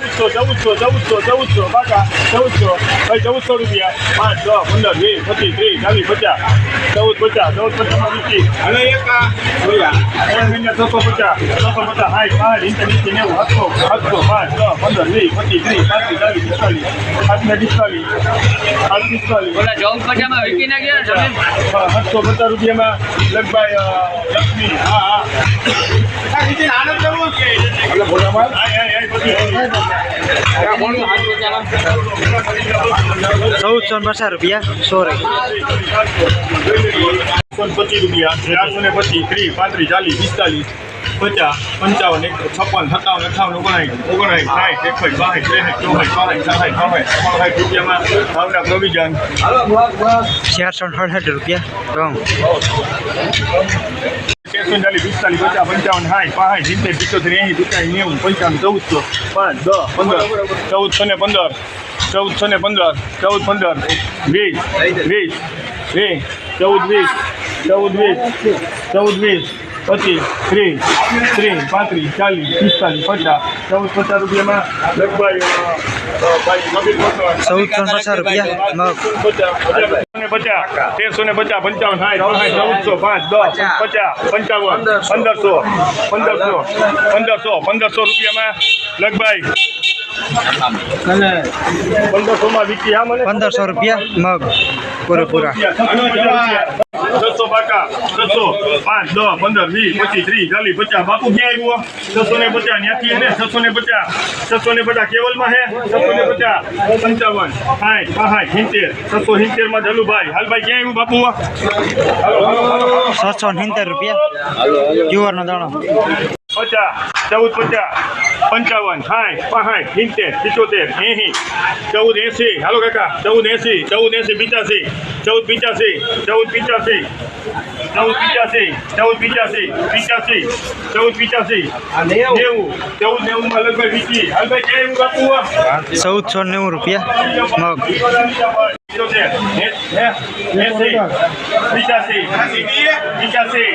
ચૌદસો ચૌદસો ચૌદસો કાકા ચૌદસો ભાઈ ચૌદસો રૂપિયા. પાંચ દસ પંદર વીસ પચીસ ત્રીસ ચાલીસ પચાસ. ચૌદ પચાસ ચૌદ પચાસમાં વીસી અને એક ત્રણ મહિના છસો પચાસ છસો પચાસ હાઈ પાંચ ઇંચ નીચે નેવું સાતસો સાતસો પાંચ દસ પંદર વીસ પચીસ ત્રીસ પાંત્રીસ ચાલીસ પિસ્તાલીસ આઠને પિસ્તાલીસ આઠ પિસ્તાલીસ. સાતસો પચાસ રૂપિયામાં લગભગ લક્ષ્મી હા હા. આનંદ ચૌદસો પચાસ રૂપિયા સોરે પચીસ રૂપિયા ચારસો ને પચીસ ત્રીસ પાંત્રીસ ચાલીસ પિસ્તાલીસ પચાસ પંચાવન એક છપ્પન સત્તાવન અઠાવન ઓગણસાઠ ઓગણસાઠ સાઠ એકસઠ બાસઠ ત્રેસઠ ચોસઠ ચોસઠ સાઠ ચોસઠ સાઠ રૂપિયામાં ભાવના પ્રોવિઝન. ચારસો અડસઠ રૂપિયા ચાલીસ પિસ્તાલીસ, પચાસ, પંચાવન, સાઠ પાંઠ સિત્તેર, પિત્તોતેર, એંસી પિસ્તાલીસ નેવું પંચાવન ચૌદસો પાંચ, દસ, પંદર ચૌદસો ને પંદર ચૌદસો ને પંદર, ચૌદ, પંદર, વીસ વીસ વીસ, ચૌદ વીસ ચૌદ વીસ ચૌદ, વીસ પચીસ ત્રીસ ત્રીસ પાંત્રીસ ચાલીસ પિસ્તાલીસ પચાસ ચૌદ પચાસ રૂપિયામાં લગભગ. ચૌદસો પચાસ રૂપિયા પચાસ તેરસો ને પચાસ પંચાવન સાઠ ચૌદસો પાંચ દસ પચાસ. પંચાવન પંદરસો પંદરસો પંદરસો પંદરસો રૂપિયામાં લગભગ પંદરસોમાં વીકી આ મને પંદરસો રૂપિયા મગ પૂરેપૂરા. છસો બાકા છસો પાંચ દસ પંદર વીસ પચીસ ત્રીસ ચાલીસ પચાસ. બાપુ ક્યાં આવ્યું છસો ને પચાસ ત્યાંથી ને છસો ને પચાસ. છસો ને પચાસ કેવલમાં હે? છસો ને પચાસ પંચાવન સાઠ પાંસઠ સિત્તેર. છસો સિત્તેરમાં જલુભાઈ હાલભાઈ ક્યાં આવ્યું બાપુ છસો ને સિત્તેર રૂપિયા. જુવારનો દાણો. પચાસ, ચૌદ પચાસ, પંચાવન, સાઠ, પાસઠ, સિત્તેર પિચોતેર એસી ચૌદ એંસી હાલો કાકા, ચૌદ એંસી ચૌદ એંસી પિચાસી ચૌદ પિચાસી ચૌદ પિચાસી ચૌદ પિચાસી ચૌદ પિચાસી પિચાસી ચૌદ પિચાસી નેવું. ચૌદ નેવુંમાં લગભગ વીસી હાલભાઈ ક્યાં આવ્યું બાપુ? ચૌદસો નેવું રૂપિયા. મગ. પિચાસી પિચાસી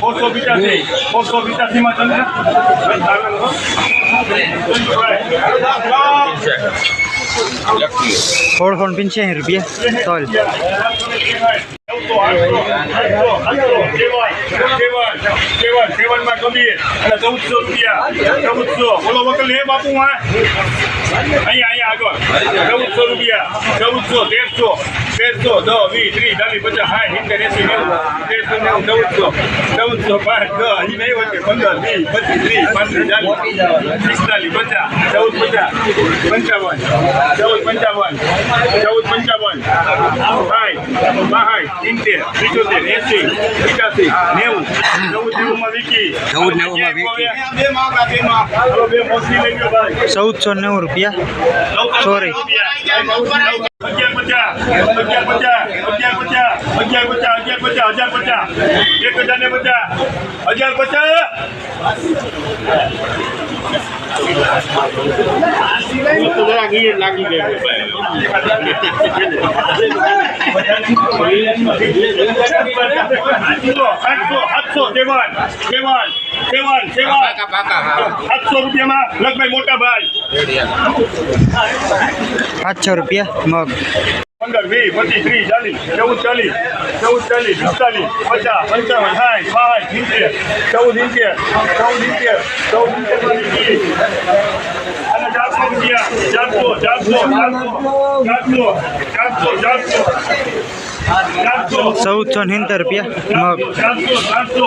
પોસો પિચાસી ઓસો પિચાસી માં ચંદ્ર સોળસો ને પંચ્યાસી રૂપિયા. તોલ ચૌદસો રૂપિયા ચૌદસો બોલો વકલ હે બાપુ હા અહીંયા અહીંયા આગળ ચૌદસો રૂપિયા ચૌદસો તેરસો તેરસો દસ વીસ ત્રીસ ચાલીસ પચાસ સાઠ સિત્તેર એસી નેવું તેરસો નેવું ચૌદસો ચૌદસો પાંચ દસ અહીં નહીં વચ્ચે પંદર વીસ પચીસ ત્રીસ પાંત્રીસ ચાલીસ પિસ્તાલીસ પચાસ ચૌદ પચાસ પંચાવન ચૌદ પંચાવન ચૌદ પંચાવન સાઠ બાસઠ સિત્તેર પિચોતેર એસી પચાસી નેવું ચૌદ નેવુંમાં વીકી ચૌદ નેવુંમાં ચૌદસો નેવું રૂપિયા સોરી લાગી ગઈ આઠસો સાતસો તેવાન તેવાન સાતસો રૂપિયામાં લગભગ મોટા ભાઈ. સાતસો રૂપિયા મગ. પંદર વીસ પચીસ ત્રીસ ચાલીસ ચૌદ ચાલીસ ચૌદ ચાલીસ પિસ્તાલીસ પચાસ પંચાવન સાઠ પાંચ સિત્તેર ચૌદ ઇંતેર ચૌદ ઇંતેર ચૌદ અને ચારસો રૂપિયા ચારસો ચારસો ચારસો ચારસો ચારસો ચારસો ચૌદસો ને સિત્તેર રૂપિયા મગ. ચારસો ચારસો.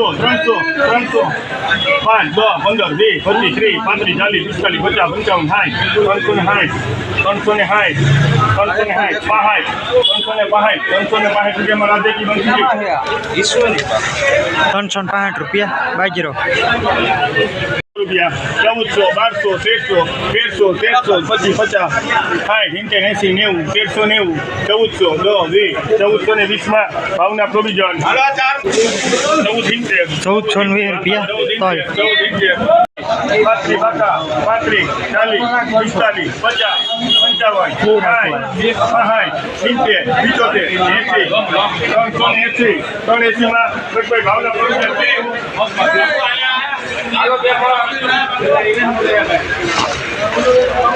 ત્રણસો ત્રણસો ત્રણસો. પાંચ દસ પંદર વીસ પચીસ ત્રીસ પાંત્રીસ ચાલીસ પિસ્તાલીસ પચાસ પંચાવન સાઠ ત્રણસો ને સાઠ ત્રણસો ને સાઠ ત્રણસો ને સાઠ પાસઠ ત્રણસો ને પાસઠ ત્રણસો ને પાસઠ રૂપિયામાં રાધેકી બનશે. ત્રણસો ને પાંસઠ રૂપિયા બાજરો. રૂપિયા ચૌદસો બારસો તેરસો તેરસો તેરસો પચીસ પચાસ સાઠ સિત્તેર એંસી નેવું તેરસો નેવું ચૌદસો દસ વીસ ચૌદસો ને વીસમાં ભાવના પ્રોવિઝન ચૌદ સિત્તેર ચૌદસો ને વીસ રૂપિયા? તોલ પાંત્રીસ બાકા પાંત્રીસ ચાલીસ પિસ્તાલીસ પચાસ પંચાવન સાઠ સાઠ સિત્તેર પિત્તોતેર એંસી ત્રણસો ને એંસી ત્રણ એંસીમાં ભાવના પ્રોવિઝન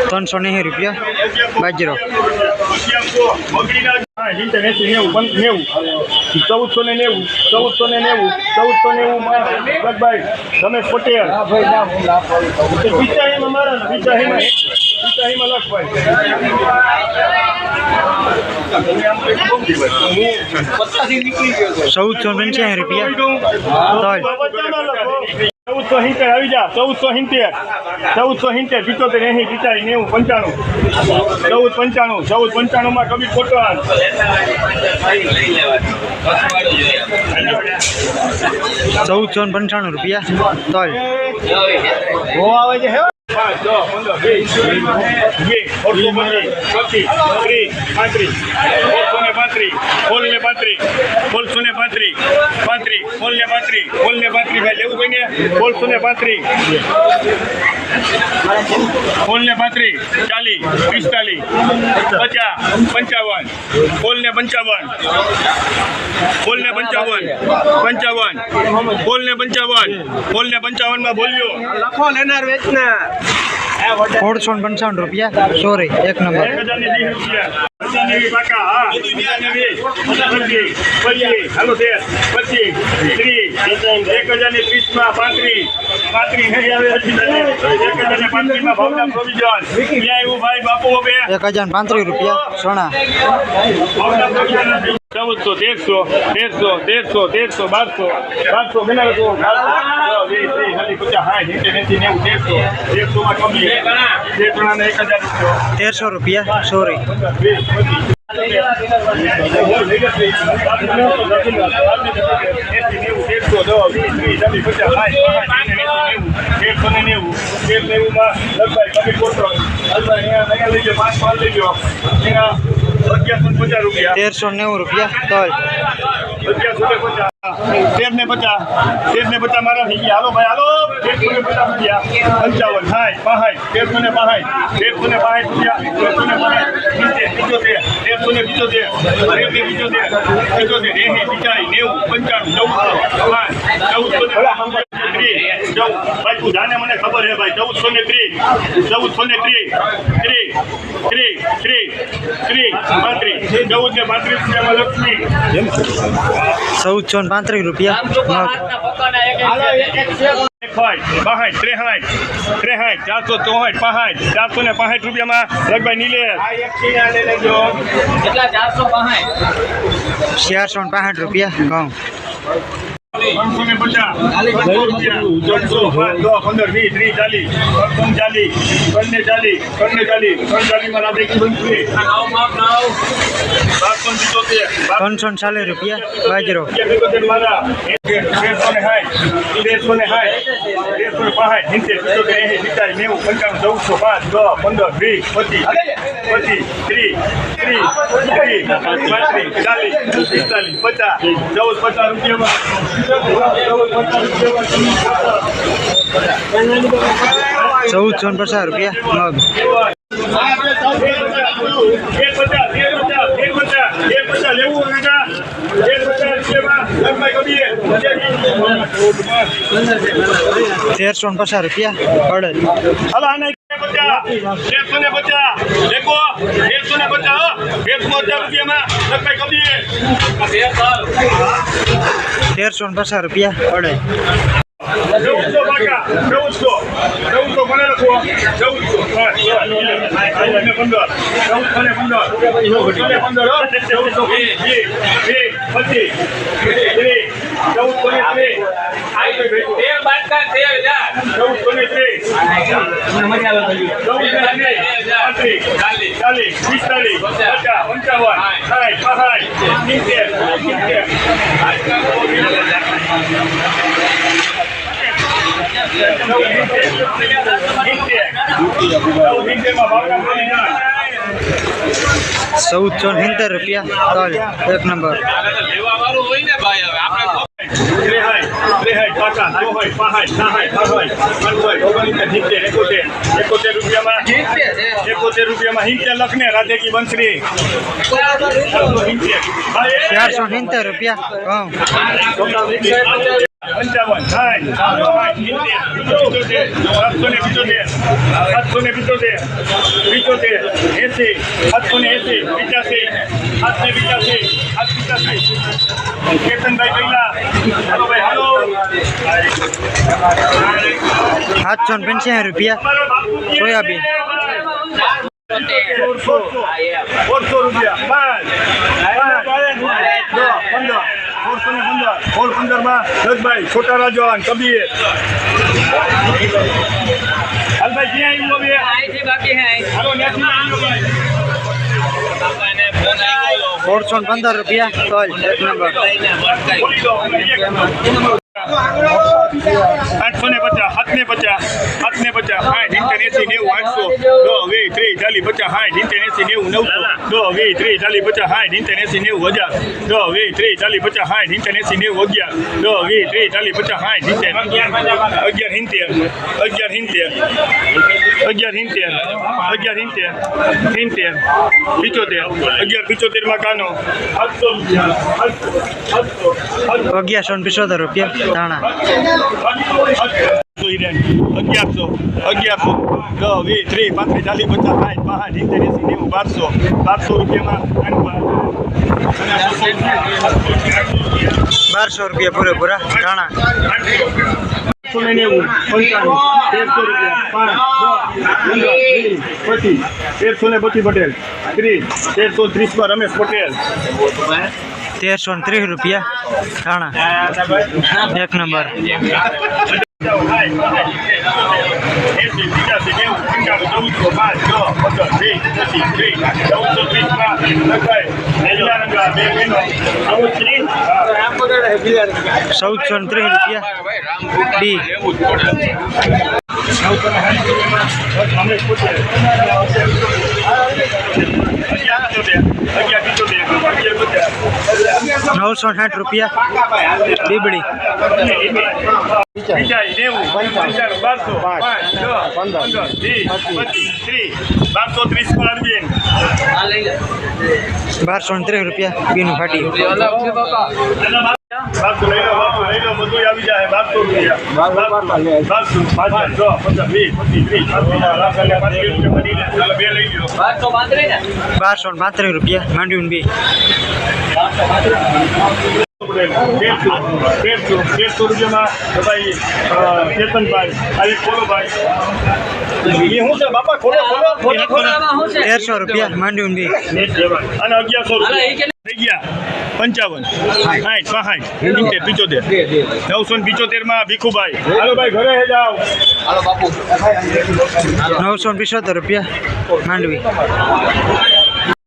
ત્રણસો ને રૂપિયા બાજરો ચૌદસો ને નેવું ચૌદસો ને નેવું ચૌદસો નેવું માં લગભાઈ રમેશ પટેલ પિચાહીમાં મારા ને પિચાહીમાં પિચાહીમાં લખભાઈ ચૌદસો ને પંચ્યાસી રૂપિયા તોલ ચૌદસો સિત્તેર આવી જા ચૌદસો સિત્તેર ચૌદસો સિત્તેર પિત્તોતેર એસી પિચાળી નેવું પંચાણું ચૌદ પંચાણું ચૌદ પંચાણું માં કબીર કોટવાલ ચૌદસો પંચાણું રૂપિયા તોલ પાંચ, દસ, પંદર, વીસ વીસ ઓળસો પચીસ પચીસ, ત્રીસ, પાંત્રીસ. ઓળસો ને પાંત્રીસ ફોલ ને પાંત્રીસ ઓળસો ને પાંત્રીસ પાંત્રીસ ફોલ ને પાંત્રીસ ફોલ ને પાંત્રીસ. ભાઈ, લેવું ભાઈ ને ઓળસો ને પાંત્રીસ. ફોલ ને પાંત્રીસ, ચાલીસ, પિસ્તાલીસ, પચાસ, પંચાવન ફોલ ને પંચાવન ફોલ ને પંચાવન પંચાવન ફોલ ને પંચાવન ફોલ ને પંચાવનમાં બોલ્યો. લખો લેનાર વેચના સોળસો પંચાવન રૂપિયા. સોરી એક નંબર. એક હજાર પાંત્રીસ રૂપિયા. સોના. ચૌદસો તેરસો તેરસો તેરસો તેરસો બારસો બારસો વીસ, ત્રીસ, એંસી નેવું તેરસો કમી. બે ત્રણાને એક હજાર રૂપિયા. તેરસો રૂપિયા સોરી રૂપિયા. તેરસો નેવું રૂપિયા તોલ તેર ને પચાસ. તેર ને પચાસ મારા થઈ ગયા. હાલો ભાઈ હાલો. તેરસો ને પચાસ રૂપિયા. પંચાવન. સાઠ પાંઠ તેરસો ને પહાય. તેરસો ને પાંઠ રૂપિયા. તેરસો ને પાંઠ પિત્તોતેર તેરસો ને પિત્તોતેર તેર ને પિત્તોતેર પિત્તોતેર એસી પિચાળી નેવું પંચાણું ચૌદસો પાંચ ચૌદસો ને ત્રીસ ચૌદ ભાઈ ને ત્રીસ ચૌદસો ને ત્રીસ ત્રીસ ત્રીસ ત્રીસ ત્રીસ પાંત્રીસ ચૌદ ને પાંત્રીસ રૂપિયામાં લક્ષ્મી ને પાંત્રીસ રૂપિયા ચારસો ચોસઠ પાંસઠ ચારસો ને પાંસઠ રૂપિયામાં રગભાઈ નીલેશ ચારસો ને પાંસઠ રૂપિયા ઘઉં ત્રણસો ને પચાસ ત્રણસો પંદર વીસ ત્રીસ ચાલીસ ત્રણ ચાલીસ ત્રણ ચાલીસ ત્રણ ત્રણસો ને ચાલીસ રૂપિયા બાજરો. તેરસો ને સાઠ તેરસો ને ને સિત્તેર એંસી પિસ્તાળીસ નેવું પંચાણું ચૌદસો પાંચ દસ પંદર વીસ પચીસ પચીસ ત્રીસ ત્રીસ ત્રીસ પાંત્રીસ ચાલીસ પિસ્તાલીસ પચાસ ચૌદ પચાસ રૂપિયામાં ચૌદ પચાસ રૂપિયામાં ચૌદસો ને પચાસ રૂપિયા મગ એક પચાસ એક પચાસ એક પચાસ એક પચાસ લેવું કાકા? એક પચાસ રૂપિયામાં લગભગ કરીએ. તેરસો ને પચાસ રૂપિયા અડદ હાલો આને એકસો ને પચાસ દેખો એકસો ને પચાસ એકસો પચાસ રૂપિયામાં લગભગ કરીએ. તેરસો ને પચાસ રૂપિયા અડદ નવસો પાકા ચૌદસો ચૌદસો મને લખો ચૌદ ને પંદર ચૌદસો ને પંદર ચૌદસો ને પંદર. ચૌદસો વીસ, વીસ, વીસ, પચીસ ત્રીસ ચૌદસો ને ત્રીસ ચૌદસો ને ત્રીસ ચૌદ ને ત્રીસ પાંત્રીસ ચાલીસ પિસ્તાલીસ પચાસ પંચાવન સાઠ પાંસઠ સિત્તેર સિત્તેર ચૌદસો સિત્તેર રૂપિયા. તલ એક નંબર. એકોતેર રૂપિયામાં હિંચે લખને રાધે કી ચારસો સિત્તેર રૂપિયા. પંચાવન સાઠ સિત્તેર સાતસો ને પિચોતેર સાતસો ને પિચોતેર પિચોતેર એસી સાતસો ને એસી પિચાસી સાત ને પિચાસી સાત પિચાસી કેતનભાઈ પહેલા હાલો ભાઈ હાલો. સાતસો ને પંચ્યાસી રૂપિયા. સોયાબીન રૂપિયા. પાંચ. પંદર. ને પંદરમાં છોટા રાજવાન કબીએ. હાલભાઈ ક્યાં આવ્યું હવે? અહીંથી બાકી હે હાલો ત્યાંથી આવ્યો ભાઈ. સોળસો પંદર રૂપિયા તલ એક નંબર. આઠસો ને પચાસ સાત ને પચાસ સાત ને પચાસ સાઠ ઇન્ટર એસી, નેવું, આઠસો. દો વે ત્રીસ, ચાલીસ, પચાસ સાઠ ઇન્ટર એસી, નેવું, નવસો. દો વે ત્રીસ, ચાલીસ, પચાસ સાઠ ઇન્ટર એસી, નેવું, હજાર. દો વે ત્રીસ, ચાલીસ, પચાસ સાઠ ઇન્ટર એસી, નેવું, અગિયાર. દો વે ત્રીસ, ચાલીસ, પચાસ સાઠ ઇન્ટર અગિયાર હિંતેર અગિયાર હિંતેર અગિયાર સિત્તેર અગિયાર સિત્તેર સિત્તેર પિચોતેર અગિયાર પિચોતેરમાં કાનો. અગિયારસો ને પિચોતેર રૂપિયા ધાણા. અગિયારસો અગિયારસો દસ વીસ ત્રીસ પાંત્રીસ ચાલીસ પચાસ સાઠ પાંચ સિત્તેર એસી નેવું બારસો. બારસો રૂપિયામાં બારસો રૂપિયા પૂરેપૂરા ધાણા. આઠસો ને નેવું પંચાણું રૂપિયા પાંચ દસ પંદર પચીસ તેરસો ને પચીસ પટેલ ત્રીસ તેરસો ત્રીસમાં રમેશ પટેલ. તેરસો ને ત્રીસ રૂપિયા ધાણા એક નંબર. પંચાણું ચૌદસો પાંચ છ પંદર વીસ પચીસ ત્રીસ ચૌદસો ત્રીસ. ચૌદસો ને ત્રીસ રૂપિયા. નવસો સાઠ રૂપિયા બીબડી બારસો ત્રીસ રૂપિયા બીનું ફાટી. બારસો લઈ લો બારસો લઈ લો બધું આવી જાય. બારસો રૂપિયા બારસો પાંચ છ પચાસ વીસ પચીસ ત્રીસ પાંત્રીસ લાખ એટલે પાંત્રીસ રૂપિયા બની બે લઈ લો બારસો પાંત્રીસ બારસો પાંત્રીસ રૂપિયા માંડ્યું બી. તેરસો તેરસો તેરસો રૂપિયામાં ભાઈ ચેતનભાઈ આ એક એ શું છે બાપા ખોલો ખોલો. ખોટા ખોટામાં શું છે? તેરસો રૂપિયા માંડ્યું અને અગિયારસો રૂપિયા. થઈ ગયા. પંચાવન. સાઠ પાંઠ સિત્તેર પિચોતેર નવસો ને પિચોતેરમાં ભીખુભાઈ હાલો ભાઈ ઘરે હે જાઓ. હાલો બાપુ. નવસો ને પિચોતેર રૂપિયા માંડવી.